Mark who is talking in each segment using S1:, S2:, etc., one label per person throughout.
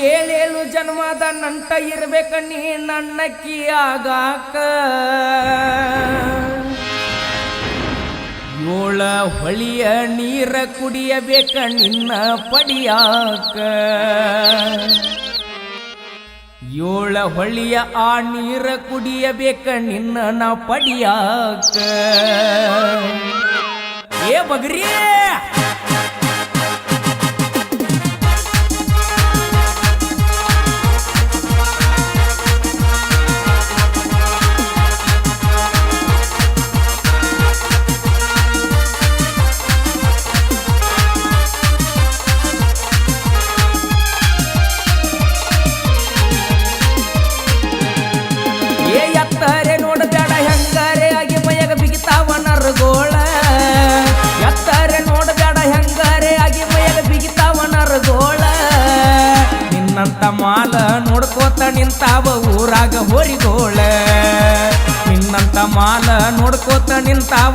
S1: ಏಳೇಳು ಜನ್ಮದ ನಂಟ ಇರ್ಬೇಕ ನೀ ನನ್ನ ಆಗಾಕ ಏಳ ಹೊಳಿಯ ನೀರ ಕುಡಿಯಬೇಕ ನಿನ್ನ ಪಡಿಯಾಕ. ಏಳ ಹೊಳಿಯ ಆ ನೀರ ಕುಡಿಯಬೇಕ ನಿನ್ನ ನಾ ಪಡಿಯಾಕ. ಏ ಬಗ್ರಿ!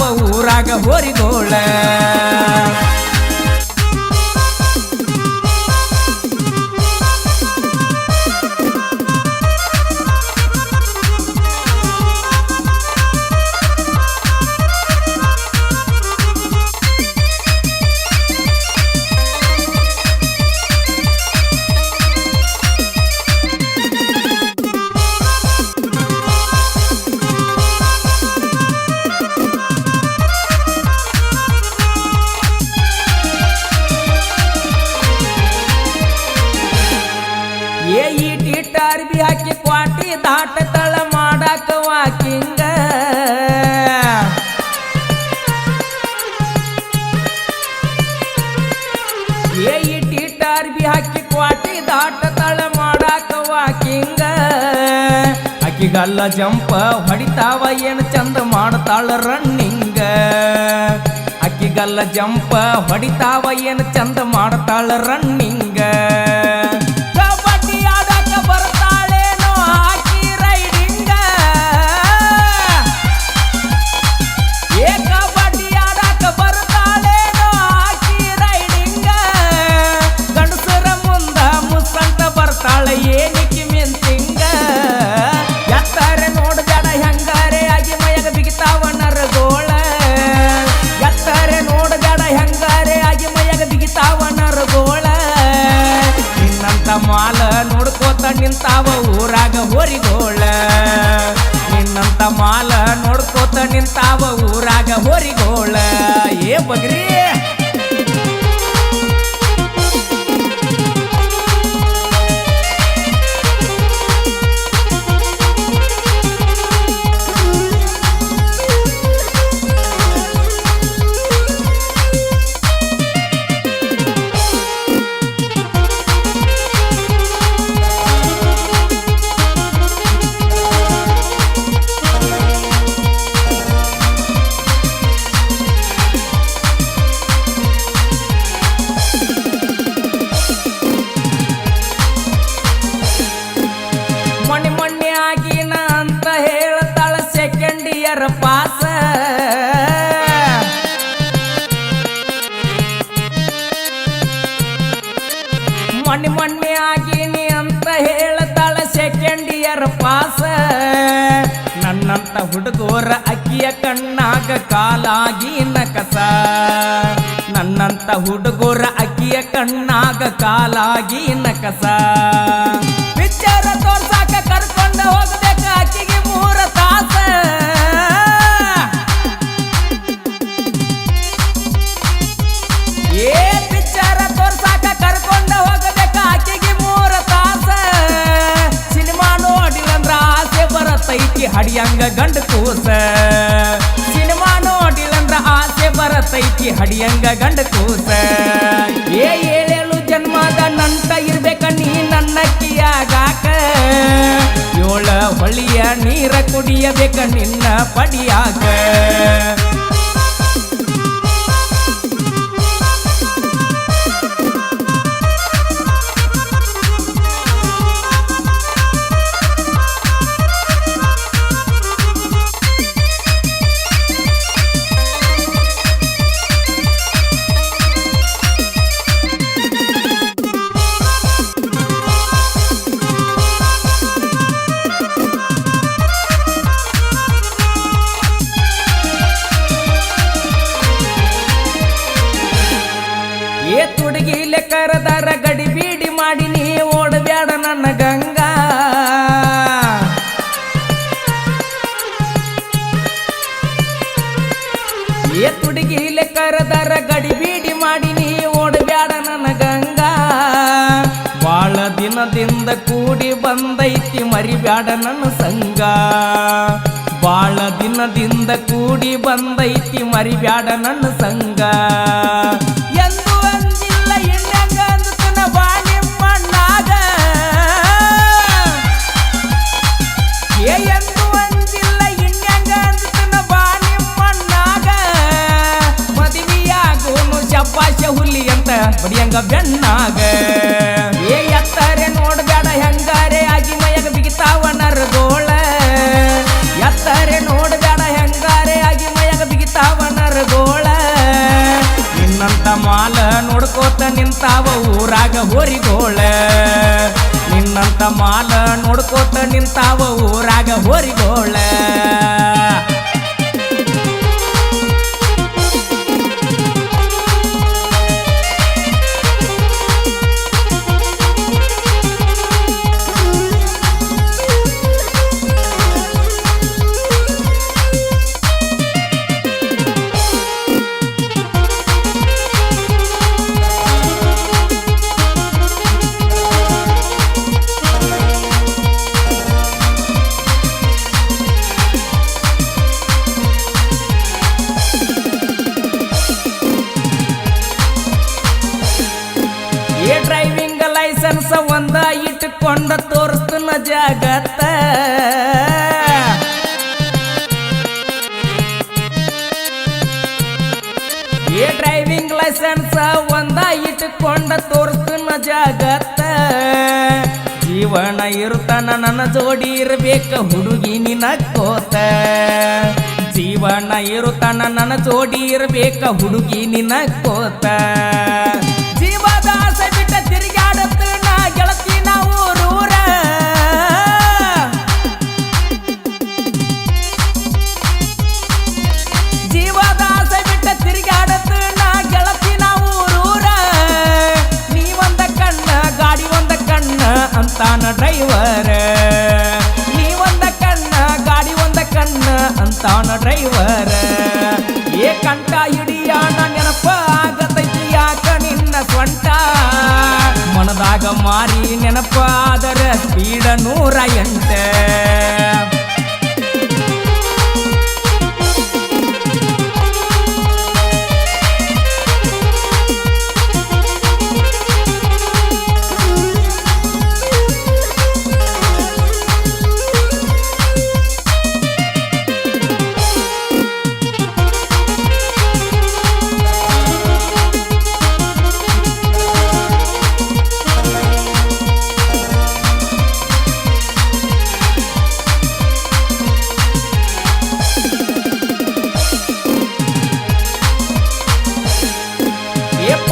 S1: ಊರಾಗ ಹೋರಿಗೋಳ? ಕ್ವಾಟಿ ದಾಟ ತಳ ಮಾಡಾಕ ವಾಕಿಂಗ ಏ ಈಟಿಟ್ಟ ಅರ್ಬಿ ಹಾಕಿ ಕ್ವಾಟಿ ದಾಟ ತಳ ಮಾಡಾಕ ವಾಕಿಂಗ ಅಕ್ಕಿಗಲ್ಲ ಜಂಪ ಹೊಡಿತಾವ ಏನು ಚಂದ ಮಾಡ್ತಾಳ ರನ್ನಿಂಗ ಅಕ್ಕಿಗಲ್ಲ ಜಂಪ ಹೊಡಿತಾವ ಏನು ಚಂದ ಮಾಡ್ತಾಳ ರನ್ನಿಂಗ ನಿಂತಾವ ಊರಾಗ ಹೋರಿಗೋಳ. ಏ ಬಗ್ರಿ ಪಾಸ ಮೊನ್ನೆ ಮೊನ್ನೆ ಆಗಿನಿ ಅಂತ ಹೇಳ್ತಾಳ ಸೆಕೆಂಡ್ ಇಯರ್ ಪಾಸ ನನ್ನಂತ ಹುಡುಗೋರ ಅಕ್ಕಿಯ ಕಣ್ಣಾಗ ಕಾಲಾಗಿ ನಕಸ ನನ್ನಂತ ಹುಡುಗೋರ ಅಕ್ಕಿಯ ಕಣ್ಣಾಗ ಕಾಲಾಗಿ ನಕಸ ಪಿಕ್ಚರ್ ತೋರ್ಸಾಕ ಕರ್ಕೊಂಡ ಹೋಗ್ಬೇಕ ಹಡಿಯಂಗ ಗಂಡ ಕೂಸ. ಸಿನಿಮಾ ನೋಡಿಲ್ಲಂದ್ರ ಆಸೆ ಬರತೈತಿ, ಹಡಿಯಂಗ ಗಂಡ ಕೂಸ. ಏ ಏಳೇಳು ಜನ್ಮದ ನಂತ ಇರ್ಬೇಕ ನೀ ನನ್ನ ಕಿಯಾಗಾಕ. ಏಳ ಹೊಳಿಯ ನೀರ ಕುಡಿಯಬೇಕ ನಿನ್ನ ಪಡಿಯಾಕ. ದಿನದಿಂದ ಕೂಡಿ ಬಂದೈತಿ ಮರಿಬ್ಯಾಡ ನನ್ನ ಸಂಗ ಬಾಳ ದಿನದಿಂದ ಕೂಡಿ ಬಂದೈತಿ ಮರಿಬ್ಯಾಡ ನನ್ನ ಸಂಗ ಎಂದು ಅಂದಿಲ್ಲ ಇನ್ನಂಗ ಅಂದತನ ಬಾ ನಿಮ್ಮಣ್ಣಾಗ ಏ, ಎಂದು ಅಂದಿಲ್ಲ ಇನ್ನಂಗ ಅಂದತನ ಬಾ ನಿಮ್ಮಣ್ಣಾಗ ಮದುವೆಯಾಗೋನು ಶಬ್ಬಾಶ ಹುಲಿ ಅಂತ ಬಡಿಯಂಗ ಬೆಣ್ಣಾಗ. ಏ ನಿಂತಾವ ಊರಾಗ ಹೋರಿಗೋಳ. ನಿನ್ನಂತ ಮಾಲ ನೋಡ್ಕೋತ ನಿಂತಾವ ಊರಾಗ ಹೋರಿಗೋಳ. ಡ್ರೈವಿಂಗ್ ಲೈಸೆನ್ಸ್ ಒಂದ ಇಟ್ಕೊಂಡ ತೋರಿಸ್ತನ ಜಾಗತ್ತ. ಈ ಡ್ರೈವಿಂಗ್ ಲೈಸೆನ್ಸ್ ಒಂದ ಇಟ್ಟುಕೊಂಡ ತೋರಿಸ್ತನ ಜಾಗತ್ತ. ಜೀವನ ಇರುತ್ತಾನ ನನ್ನ ಜೋಡಿ ಇರಬೇಕ ಹುಡುಗಿ ನಿನಕೋತ ಜೀವನ ಇರುತ್ತಾನ ನನ್ನ ಜೋಡಿ ಇರಬೇಕ ಹುಡುಗಿ ನಿನ ಮನದಾಗ ಮಾರಿ ನೆನಪಾದರೆ ಸ್ಪೀಡ ನೂರ ಎಂಟ.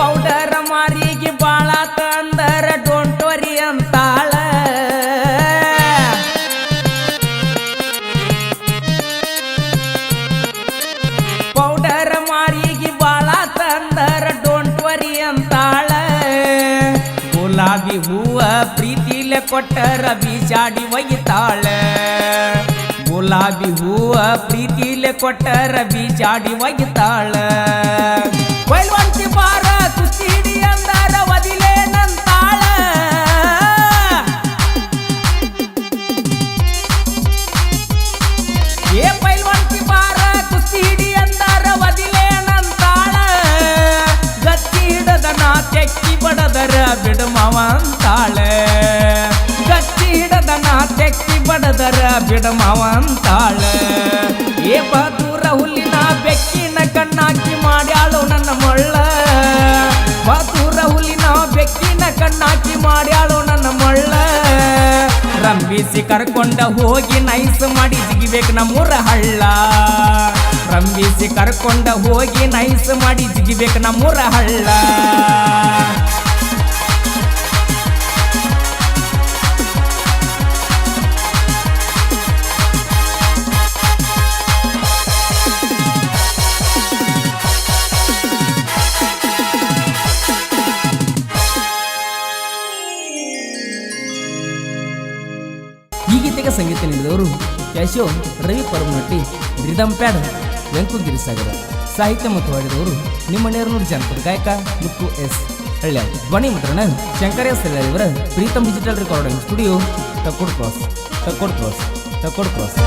S1: ಪೌಡರ್ ಮಾರಿಗೆ ಬಾಳ ತಂದರ ಡೋಂಟ್ ವರಿ ಅಂತಾಳ ಪೌಡರ್ ಮಾರಿಗೆ ಬಾಳ ತಂದರ ಡೋಂಟ್ ವರಿ ಅಂತಾಳ ಗುಲಾಬಿ ಹೂವ ಪ್ರೀತಿಲೆ ಕೊಟ್ಟರ ಬೀಜಾಡಿ ಒಯ್ತಾಳ ಗುಲಾಬಿ ಹೂವ ಪ್ರೀತಿಲೆ ಕೊಟ್ಟರ ಬೀಜಾಡಿ ಒಯ್ತಾಳ ಬೈಲ್ವಂತಿ ಬಾರ ಬಡದರ ಬಿಡಮವಂತಾಳೆ ಗತ್ತಿ ಹಿಡದ ನಾ ತೆಕ್ಕಿ ಬಡದರ ಬಿಡಮವಂತಾಳೆ ಏ ಬದೂರ ಹುಲ್ಲಿನ ಬೆಕ್ಕಿನ ಕಣ್ಣಾಕಿ ಮಾಡ್ಯಾಳು ನನ್ನ ಮಳ್ಳ. ಬದೂರ ಹುಲ್ಲಿನ ಬೆಕ್ಕಿನ ಕಣ್ಣಾಕಿ ಮಾಡ್ಯಾಳು ನನ್ನ ಮಳ್ಳ. ರಂಬಿಸಿ ಕರ್ಕೊಂಡ ಹೋಗಿ ನೈಸ್ ಮಾಡಿ ಜಿಗಿಬೇಕು ನಮ್ಮೂರ ಹಳ್ಳ. ರಂಬಿಸಿ ಕರ್ಕೊಂಡ ಹೋಗಿ ನೈಸ್ ಮಾಡಿ ಜಿಗಿಬೇಕು ನಮ್ಮೂರ ಹಳ್ಳ. ನೀಡಿದವರು ಕ್ಯಾಶೋ ರವಿ ಪರಮನಟ್ಟಿ, ರಿದಮ್ ಪ್ಯಾಡ್ ವೆಂಕು ಗಿರಿಸಾಗರ ಸಾಹಿತ್ಯ ಮತ್ತು ಹಾಡಿದವರು ನಿಮ್ಮ ನೇರನೂರು ಜಾನಪದ ಗಾಯಕ ಮುತ್ತು ಎಸ್. ಹಳ್ಳ ಧ್ವನಿ ಮುದ್ರಣ ಶಂಕರ ಇವರ Preetam digital recording studio, Takkod cross Takkod cross Takkod cross.